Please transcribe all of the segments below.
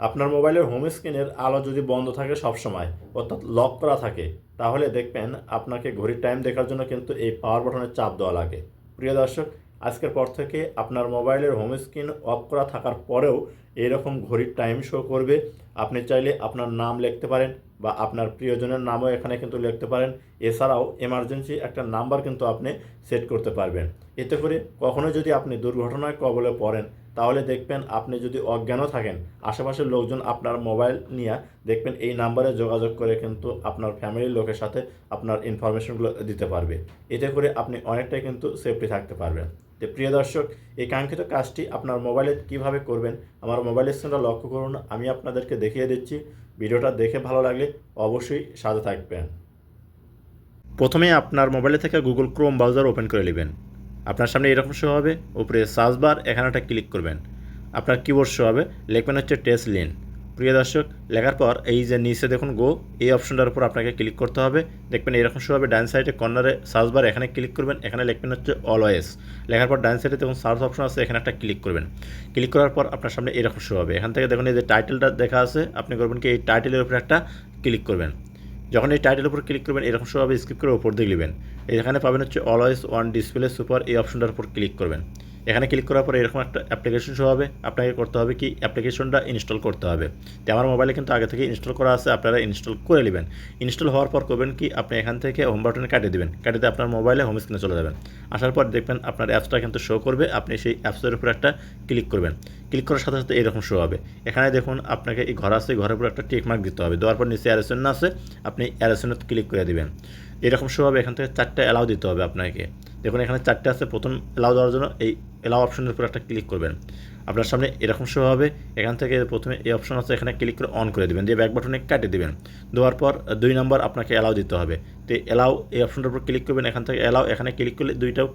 আপনার মোবাইলের হোম স্ক্রিনের আলো যদি বন্ধ থাকে সবসময়, অর্থাৎ লক করা থাকে, তাহলে দেখবেন আপনাকে ঘড়ির টাইম দেখার জন্য কিন্তু এই পাওয়ার বাটনের চাপ দেওয়া লাগে। প্রিয় দর্শক, আজকের পর থেকে আপনার মোবাইলের হোম স্ক্রিন অফ করা থাকার পরেও এরকম ঘড়ির টাইম শো করবে। আপনি চাইলে আপনার নাম লিখতে পারেন বা আপনার প্রিয়জনের নামও এখানে কিন্তু লিখতে পারেন। এছাড়াও এমার্জেন্সি একটা নাম্বার কিন্তু আপনি সেট করতে পারবেন। এতে করে কখনো যদি আপনি দুর্ঘটনায় কবলে পড়েন, তাহলে দেখবেন আপনি যদি অজ্ঞানও থাকেন, আশেপাশের লোকজন আপনার মোবাইল নিয়ে দেখবেন এই নাম্বারে যোগাযোগ করে কিন্তু আপনার ফ্যামিলির লোকের সাথে আপনার ইনফরমেশনগুলো দিতে পারবে। এতে করে আপনি অনেকটাই কিন্তু সেফটি থাকতে পারবেন। তো প্রিয় দর্শক, এই কাঙ্ক্ষিত কাজটি আপনার মোবাইলে কীভাবে করবেন, আমার মোবাইল স্ক্রিনটা লক্ষ্য করুন, আমি আপনাদেরকে দেখিয়ে দিচ্ছি। ভিডিওটা দেখে ভালো লাগলে অবশ্যই সাথে থাকবেন। প্রথমে আপনার মোবাইলে থেকে গুগল ক্রোম ব্রাউজার ওপেন করে নেবেন। আপনার সামনে এরকম শো হবে, উপরে সার্চ বার এখানে একটা ক্লিক করবেন। আপনার কিবোর্ড শো হবে, লিখবেন হচ্ছে টেস্ট লিন প্রিয় দর্শক, লেখার পর এই যে নিচে দেখুন গো এই অপশনটার উপর আপনাকে ক্লিক করতে হবে। দেখবেন এরকম শো ডান সাইডে কর্নারে সার্চ বার এখানে ক্লিক করবেন, এখানে লিখবেন হচ্ছে অলওয়েজ লেখার পর ডান সাইডে দেখুন সার্চ অপশন আছে, এখানে একটা ক্লিক করবেন। ক্লিক করার পর আপনার সামনে এরকম শো হবে। এখান থেকে দেখুন এই যে টাইটেলটা দেখা আছে, আপনি করবেন কি এই টাইটেলের উপরে একটা ক্লিক করবেন। যখন এই টাইটেলের উপর ক্লিক করবেন, এরকম সবভাবে স্কিপ করে উপর দিয়ে নেবেন। এখানে পাবেন হচ্ছে অলওয়েজ ওয়ান ডিসপ্লে সুপার এই অপশনটার উপর ক্লিক করবেন। এখানে ক্লিক করার পরে এরকম একটা অ্যাপ্লিকেশন শো হবে। আপনাকে করতে হবে কি? অ্যাপ্লিকেশনটা ইনস্টল করতে হবে। তো আমার মোবাইলে কিন্তু আগে থেকে ইনস্টল করা আছে, আপনারা ইনস্টল করে নেবেন। ইনস্টল হওয়ার পর করবেন কি? আপনি এখান থেকে হোম বাটনে কাটিয়ে দেবেন। কাটিয়ে আপনার মোবাইলে হোম স্ক্রিনে চলে যাবেন। আসার পর দেখবেন আপনার অ্যাপসটা কিন্তু শো করবে। আপনি সেই অ্যাপসের উপর একটা ক্লিক করবেন। ক্লিক করার সাথে সাথে এরকম শো হবে। এখানে দেখুন আপনাকে এই ঘর আছে ঘরের উপর একটা টিক মার্ক দিতে হবে। দেওয়ার পর নিচে অ্যারেসন আছে, আপনি অ্যারেসনে ক্লিক করে দেবেন। এরকম শো হবে। এখান থেকে চারটে অ্যালাউ দিতে হবে আপনাকে। দেখুন, এখানে চারটে আছে। প্রথম এলাও দেওয়ার জন্য এই এলাও অপশনের উপর একটা ক্লিক করবেন। আপনার সামনে এরকম শো হবে। এখান থেকে প্রথমে এই অপশন আছে, এখানে ক্লিক করে অন করে দেবেন। দিয়ে ব্যাক বাটনে কাটিয়ে দেবেন। দেওয়ার পর দুই নম্বর আপনাকে অ্যালাউ দিতে হবে। তো অ্যালাউ এই অপশনটার উপর ক্লিক করবেন। এখান থেকে অ্যালাউ এখানে ক্লিক করলে দুইটাও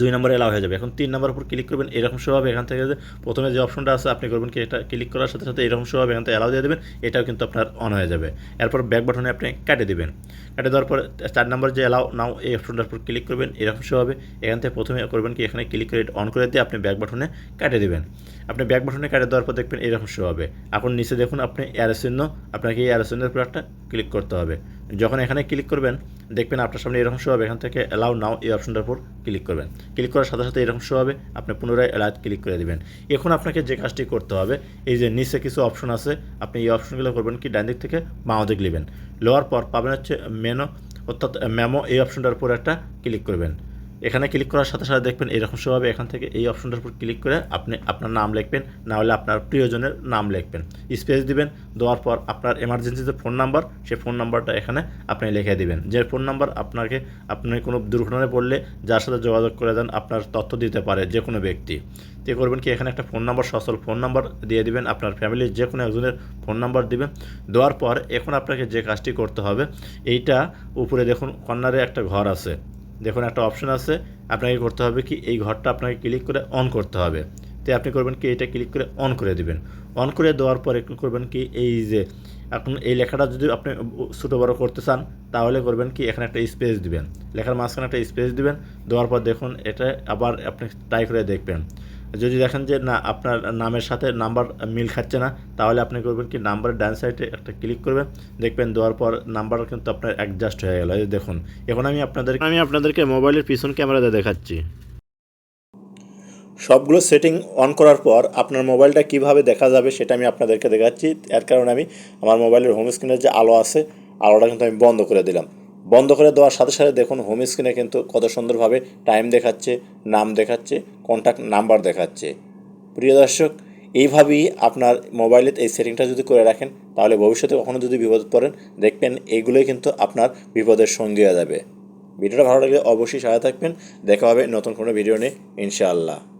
দুই নম্বরে এলাও হয়ে যাবে। এখন তিন নম্বর উপর ক্লিক করবেন, এরকম শো হবে। এখান থেকে যে প্রথমে যে অপশনটা আছে, আপনি করবেন কি, এটা ক্লিক করার সাথে সাথে এরকম শো হবে, এখান থেকে এলাও দিয়ে দেবেন, এটাও কিন্তু আপনার অন হয়ে যাবে। এরপর ব্যাক বাটনে আপনি কাটে দেবেন। কাটে দেওয়ার পর চার নম্বর যে এলাও নাও এই অপশনটার উপর ক্লিক করবেন, এরকম শো হবে। এখান থেকে প্রথমে করবেন কি, এখানে ক্লিক করে অন করে দিয়ে আপনি ব্যাক বাটনে কাটে দেবেন। আপনি ব্যাক বাটনে কাটে দেওয়ার পর দেখবেন এরকম শো হবে। এখন নিচে দেখুন, আপনি অ্যারোচিহ্ন আপনাকে এই অ্যারোচিহ্নের উপর একটা ক্লিক করতে হবে। যখন এখানে ক্লিক করবেন, দেখবেন আপনার সামনে এরকম শো হবে। এখান থেকে অ্যালাউ নাও এই অপশনটার উপর ক্লিক করবেন। ক্লিক করার সাথে সাথে এরকম শো হবে। আপনি পুনরায় অ্যালাউ ক্লিক করে দেবেন। এখন আপনাকে যে কাজটি করতে হবে, এই যে নিচে কিছু অপশন আছে, আপনি এই অপশনগুলো করবেন কি, ডান দিক থেকে বাঁ দিক নেবেন। লোয়ার পর পাবেন হচ্ছে মেনো অর্থাৎ মেমো এই অপশনটার উপর একটা ক্লিক করবেন। এখানে ক্লিক করার সাথে সাথে দেখবেন এরকম সেভাবে এখান থেকে এই অপশনটার উপর ক্লিক করে আপনি আপনার নাম লিখবেন। না হলে আপনার প্রিয়জনের নাম লিখবেন। স্পেস দিবেন, দেওয়ার পর আপনার এমার্জেন্সি যে ফোন নাম্বার সেই ফোন নাম্বারটা এখানে আপনি লিখে দিবেন। যে ফোন নাম্বার আপনাকে, আপনি কোনো দুর্ঘটনায় পড়লে যার সাথে যোগাযোগ করে দেন, আপনার তথ্য দিতে পারে যে কোনো ব্যক্তি। তে করবেন কি, এখানে একটা ফোন নাম্বার সচল ফোন নাম্বার দিয়ে দিবেন আপনার ফ্যামিলির যে কোনো একজনের ফোন নাম্বার দিবেন। দেওয়ার পর এখন আপনাকে যে কাজটি করতে হবে, এইটা উপরে দেখুন, কর্নারে একটা ঘর আছে। দেখুন, একটা অপশন আছে। আপনাকে করতে হবে কি, এই ঘরটা আপনাকে ক্লিক করে অন করতে হবে। তো আপনি করবেন কি, এটা ক্লিক করে অন করে দিবেন। অন করে দেওয়ার পরে করবেন কি, এই যে, এখন এই লেখাটা যদি আপনি ছোটো বড়ো করতে চান, তাহলে করবেন কি, এখানে একটা স্পেস দিবেন। লেখার মাঝখানে একটা স্পেস দিবেন। দেওয়ার পর দেখুন, এটা আবার আপনি ট্রাই করে দেখবেন। যদি দেখেন যে না আপনার নামের সাথে নাম্বার মিল খাচ্ছে না তাহলে আপনি করবেন কি নাম্বারের ডান সাইডে একটা ক্লিক করবেন দেখবেন দেওয়ার পর নাম্বার কিন্তু আপনার অ্যাডজাস্ট হয়ে গেল। এই দেখুন এখন আমি আপনাদের আমি আপনাদেরকে মোবাইলের পিছন ক্যামেরাতে দেখাচ্ছি। সবগুলো সেটিং অন করার পর আপনার মোবাইলটা কীভাবে দেখা যাবে সেটা আমি আপনাদেরকে দেখাচ্ছি। এর কারণে আমি আমার মোবাইলের হোম স্ক্রিনের যে আলো আছে আলোটা কিন্তু আমি বন্ধ করে দিলাম। বন্ধ করে দেওয়ার সাথে সাথে দেখুন হোম স্ক্রিনে কিন্তু কত সুন্দরভাবে টাইম দেখাচ্ছে, নাম দেখাচ্ছে কন্ট্যাক্ট নাম্বার দেখাচ্ছে। প্রিয় দর্শক, এইভাবেই আপনার মোবাইলে এই সেটিংটা যদি করে রাখেন, তাহলে ভবিষ্যতে কখনও যদি বিপদ পড়েন, দেখবেন এইগুলোই কিন্তু আপনার বিপদের সঙ্গী হয়ে যাবে। ভিডিওটা ভালো লাগলে অবশ্যই সহায় থাকবেন। দেখা হবে নতুন কোনো ভিডিও নিয়ে, ইনশাআল্লাহ।